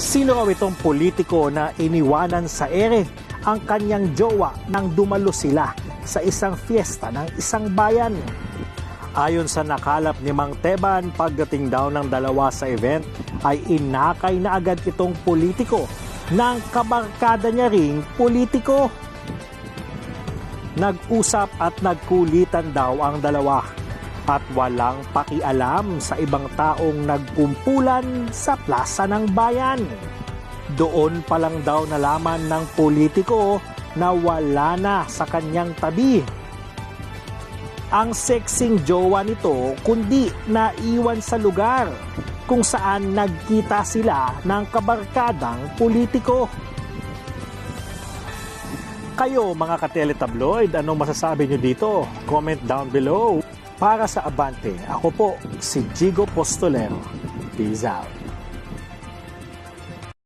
Sino raw itong politiko na iniwanan sa ere ang kanyang jowa nang dumalo sila sa isang fiesta ng isang bayan? Ayon sa nakalap ni Mang Teban, pagdating daw ng dalawa sa event ay inakay na agad itong politiko ng kabarkada niya ring politiko. Nag-usap at nagkulitan daw ang dalawa at walang pakialam sa ibang taong nagkumpulan sa plaza ng bayan. Doon pa lang daw nalaman ng politiko na wala na sa kanyang tabi ang sexing jowa nito kundi naiwan sa lugar kung saan nagkita sila ng kabarkadang politiko. Kayo mga kateletabloid, anong masasabi nyo dito? Comment down below. Para sa Abante, ako po si Jigo Postolero. Peace out.